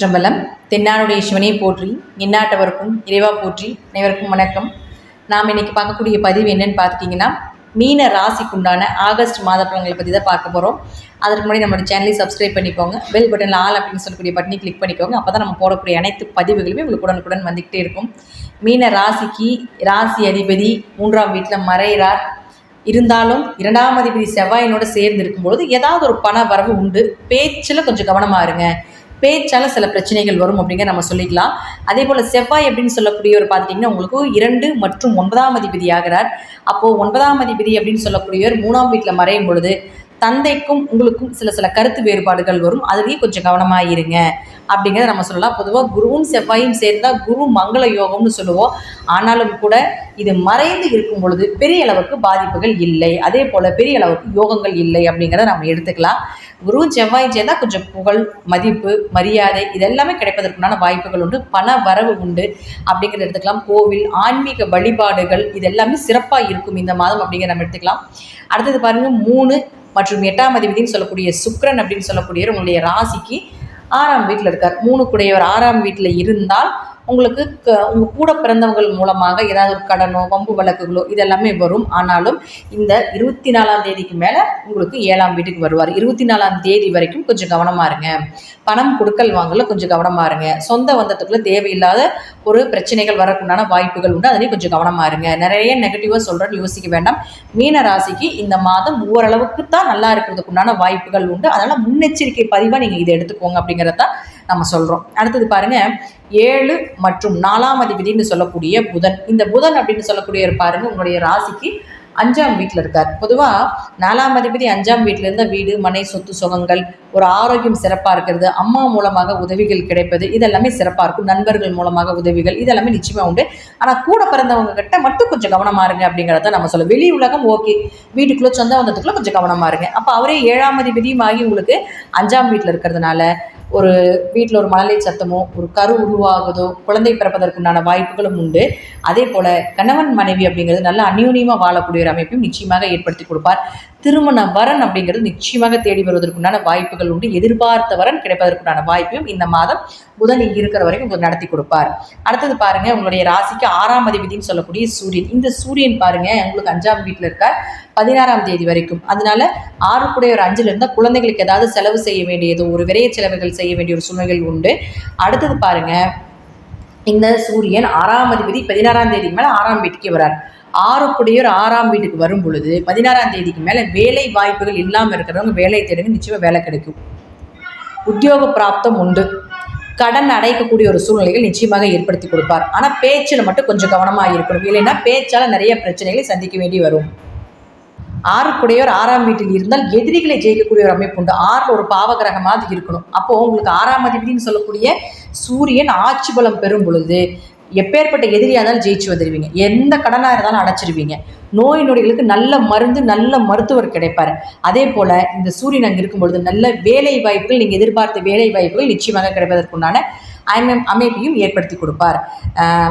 திருச்சிற்றம்பலம் தென்னாடுடைய சிவனை போற்றி எந்நாட்டவருக்கும் இறைவா போற்றி அனைவருக்கும் வணக்கம். நாம் இன்றைக்கி பார்க்கக்கூடிய பதிவு என்னென்னு பார்த்துட்டிங்கன்னா மீன ராசிக்குண்டான ஆகஸ்ட் மாத பலன்களை பற்றி தான் பார்க்க போகிறோம் அதற்கு முன்னாடி நம்மளோட சேனலை சப்ஸ்கிரைப் பண்ணிக்கோங்க. பெல் பட்டனில் ஆல் அப்படின்னு சொல்லக்கூடிய பட்டனை கிளிக் பண்ணிக்கோங்க. அப்போ தான் நம்ம போடக்கூடிய அனைத்து பதிவுகளுமே உங்களுக்கு உடனுக்குடன் வந்துக்கிட்டே இருக்கும். மீன ராசிக்கு ராசி அதிபதி மூன்றாம் வீட்டில் மறைகிறார் இருந்தாலும் இரண்டாம் அதிபதி செவ்வாயினோட சேர்ந்து இருக்கும்பொழுது ஏதாவது ஒரு பண வரவு உண்டு. பேச்சில் கொஞ்சம் கவனமாக இருங்க. பேச்சால் சில பிரச்சனைகள் வரும் அப்படிங்கிற நம்ம சொல்லிக்கலாம். அதே போல் செவ்வாய் அப்படின்னு சொல்லக்கூடியவர் பார்த்துட்டிங்கன்னா உங்களுக்கு இரண்டு மற்றும் ஒன்பதாம் அதிபதி ஆகிறார். அப்போது ஒன்பதாம் அதிபதி அப்படின்னு சொல்லக்கூடியவர் மூணாம் வீட்டில் மறையும் பொழுது தந்தைக்கும் உங்களுக்கும் சில சில கருத்து வேறுபாடுகள் வரும். அதுலேயும் கொஞ்சம் கவனமாக இருங்க. அப்படிங்கிறத நம்ம சொல்லலாம். பொதுவாக குருவும் செவ்வாயும் சேர்ந்தால் குரு மங்கள யோகம்னு சொல்லுவோம். ஆனாலும் கூட இது மறைந்து இருக்கும் பொழுது பெரிய அளவுக்கு பாதிப்புகள் இல்லை. அதே போல் பெரிய அளவுக்கு யோகங்கள் இல்லை அப்படிங்கிறத நம்ம எடுத்துக்கலாம். குருவும் செவ்வாயும் சேர்ந்தால் கொஞ்சம் புகழ் மதிப்பு மரியாதை இதெல்லாமே கிடைப்பதற்குண்டான வாய்ப்புகள் உண்டு. பண வரவு உண்டு. அப்படிங்கிறத எடுத்துக்கலாம். கோவில் ஆன்மீக வழிபாடுகள் இது எல்லாமே சிறப்பாக இருக்கும் இந்த மாதம் அப்படிங்கிற நம்ம எடுத்துக்கலாம். அடுத்தது பாருங்கள் மூணு மற்றும் எட்டாம் அதிபதினு சொல்லக்கூடிய சுக்ரன் அப்படின்னு சொல்லக்கூடியவர் உங்களுடைய ராசிக்கு ஆறாம் வீட்டில் இருக்கார். மூணு குடையவர் ஆறாம் வீட்டில் இருந்தால் உங்களுக்கு க உங்கள் கூட பிறந்தவங்கள் மூலமாக ஏதாவது ஒரு கடனோ வம்பு வழக்குகளோ இதெல்லாமே வரும். ஆனாலும் இந்த இருபத்தி நாலாம் தேதிக்கு மேலே உங்களுக்கு ஏழாம் வீட்டுக்கு வருவார். இருபத்தி நாலாம் தேதி வரைக்கும் கொஞ்சம் கவனமாக இருங்க. பணம் கொடுக்கல் வாங்கல கொஞ்சம் கவனமாக இருங்க. சொந்த வந்தத்துக்குள்ள தேவையில்லாத ஒரு பிரச்சனைகள் வரக்குண்டான வாய்ப்புகள் உண்டு. அதனையும் கொஞ்சம் கவனமாக இருங்க. நிறைய நெகட்டிவாக சொல்கிறேன்னு யோசிக்க வேண்டாம். மீன ராசிக்கு இந்த மாதம் ஓரளவுக்கு தான் நல்லா இருக்கிறதுக்குண்டான வாய்ப்புகள் உண்டு. அதனால் முன்னெச்சரிக்கை பதிவாக நீங்கள் இதை எடுத்துக்கோங்க அப்படிங்கிறத நம்ம சொல்கிறோம் அடுத்தது பாருங்கள் ஏழு மற்றும் நாலாம் அதிபதினு சொல்லக்கூடிய புதன். இந்த புதன் அப்படின்னு சொல்லக்கூடிய பாருங்க உங்களுடைய ராசிக்கு அஞ்சாம் வீட்டில் இருக்கார். பொதுவாக நாலாம் அதிபதி அஞ்சாம் வீட்டில் இருந்த வீடு மனை சொத்து சுகங்கள் ஒரு ஆரோக்கியம் சிறப்பாக இருக்கிறது அம்மா மூலமாக உதவிகள் கிடைப்பது இதெல்லாமே சிறப்பாக இருக்கும். நண்பர்கள் மூலமாக உதவிகள் இதெல்லாமே நிச்சயமாக உண்டு. ஆனால் கூட பிறந்தவங்க கிட்ட மட்டும் கொஞ்சம் கவனமாக இருங்க அப்படிங்கிறத நம்ம சொல்ல வெளி உலகம் ஓகே. வீட்டுக்குள்ளே சொந்த வந்ததுக்குள்ளே கொஞ்சம் கவனமாக இருங்க. அப்போ அவரே ஏழாம் அதிபதியும் ஆகி உங்களுக்கு அஞ்சாம் வீட்டில் இருக்கிறதுனால ஒரு வீட்டில் ஒரு மழலை சத்தமோ ஒரு கரு உருவாகுதோ குழந்தை பிறப்பதற்குண்டான வாய்ப்புகளும் உண்டு. அதே போல் கணவன் மனைவி அப்படிங்கிறது நல்ல அந்யூன்யமாக வாழக்கூடிய ஒரு அமைப்பையும் நிச்சயமாக ஏற்படுத்தி கொடுப்பார். திருமண வரன் அப்படிங்கிறது நிச்சயமாக தேடி வருவதற்குண்டான வாய்ப்புகள் உண்டு. எதிர்பார்த்த வரன் கிடைப்பதற்குண்டான வாய்ப்பையும் இந்த மாதம் புதன் இங்கே இருக்கிற வரைக்கும் உங்களுக்கு நடத்தி கொடுப்பார். அடுத்தது பாருங்க உங்களுடைய ராசிக்கு ஆறாம் அதிபதினு சொல்லக்கூடிய சூரியன். இந்த சூரியன் பாருங்க உங்களுக்கு அஞ்சாம் வீட்டில் இருக்கார். பதினாறாம் தேதி வரைக்கும். அதனால ஆறு கூட ஒரு அஞ்சில் இருந்தால் குழந்தைகளுக்கு ஏதாவது செலவு செய்ய வேண்டியது ஒரு விரைய செலவுகள் செய்ய வேண்டிய ஒரு சூழ்நிலைகள் உண்டு. அடுத்தது பாருங்கள் இந்த சூரியன் ஆறாம் அதிபதி பதினாறாம் தேதிக்கு மேலே ஆறாம் வீட்டுக்கே வரார். ஆறு குடியோர் ஆறாம் வீட்டுக்கு வரும் பொழுது பதினாறாம் தேதிக்கு மேலே வேலை வாய்ப்புகள் இல்லாமல் இருக்கிறவங்க வேலை தேடுங்க நிச்சயமாக வேலை கிடைக்கும். உத்தியோக பிராப்தம் உண்டு. கடன் அடைக்கக்கூடிய ஒரு சூழ்நிலைகள் நிச்சயமாக ஏற்படுத்தி கொடுப்பார். ஆனால் பேச்சில் மட்டும் கொஞ்சம் கவனமாக இருக்கணும். இல்லைன்னா பேச்சால் நிறைய பிரச்சனைகளை சந்திக்க வேண்டி வரும். ஆறுக்குடையோர் ஆறாம் வீட்டில் இருந்தால் எதிரிகளை ஜெயிக்கக்கூடிய ஒரு அமைப்பு உண்டு. ஆறில் ஒரு பாவகிரகமாக இருக்கணும். அப்போது உங்களுக்கு ஆறாம் அதிபதினு சொல்லக்கூடிய சூரியன் ஆட்சி பலம் பெறும் பொழுது எப்பேற்பட்ட எதிரியாக இருந்தாலும் ஜெயிச்சு வந்துடுவீங்க எந்த கடனாக இருந்தாலும் அடைச்சிருவீங்க. நோய் நொடிகளுக்கு நல்ல மருந்து நல்ல மருத்துவர் கிடைப்பார். அதே போல் இந்த சூரியன் அங்கே இருக்கும் பொழுது நல்ல வேலை வாய்ப்புகள் நீங்கள் எதிர்பார்த்த வேலை வாய்ப்புகள் நிச்சயமாக கிடைப்பதற்குண்டான அமை- அமைப்பையும் ஏற்படுத்தி கொடுப்பார்.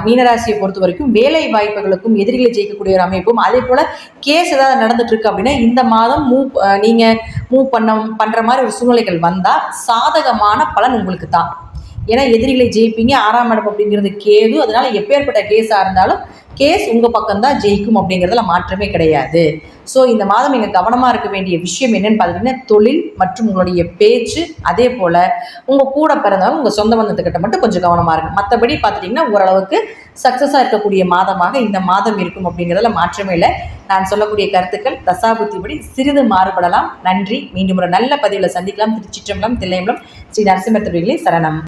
மீனராசியை பொறுத்த வரைக்கும் வேலை வாய்ப்புகளுக்கும் எதிரிகளை ஜெயிக்கக்கூடிய ஒரு அமைப்பும் அதே போல் கேஸ் ஏதாவது நடந்துட்டு இருக்கு அப்படின்னா இந்த மாதம் மூவ் நீங்கள் மூவ் பண்ண பண்ணுற மாதிரி ஒரு சூழ்நிலைகள் வந்தால் சாதகமான பலன் உங்களுக்கு தான். ஏன்னா எதிரிகளை ஜெயிப்பீங்க ஆறாம் இடம் அப்படிங்கிறது கேது. அதனால எப்பேற்பட்ட கேஸாக இருந்தாலும் கேஸ் உங்கள் பக்கம்தான் ஜெயிக்கும் அப்படிங்கிறதுல மாற்றமே கிடையாது. ஸோ இந்த மாதம் நீங்கள் கவனமாக இருக்க வேண்டிய விஷயம் என்னன்னு பார்த்தீங்கன்னா தொழில் மற்றும் உங்களுடைய பேச்சு அதே போல் உங்கள் கூட பிறந்தவங்க உங்கள் சொந்த பந்தத்துக்கிட்ட மட்டும் கொஞ்சம் கவனமாக இருக்கும் மற்றபடி பார்த்துட்டிங்கன்னா ஓரளவுக்கு சக்ஸஸாக இருக்கக்கூடிய மாதமாக இந்த மாதம் இருக்கும் அப்படிங்கிறதுல மாற்றமே இல்லை. நான் சொல்லக்கூடிய கருத்துக்கள் தசாபுத்திபடி சிறிது மாறுபடலாம். நன்றி. மீண்டும் ஒரு நல்ல பதிவில் சந்திக்கலாம். திருச்சிற்றம்பலம் தில்லையம்பலம் ஸ்ரீ நரசிம்ம திருவிகளே சரணம்.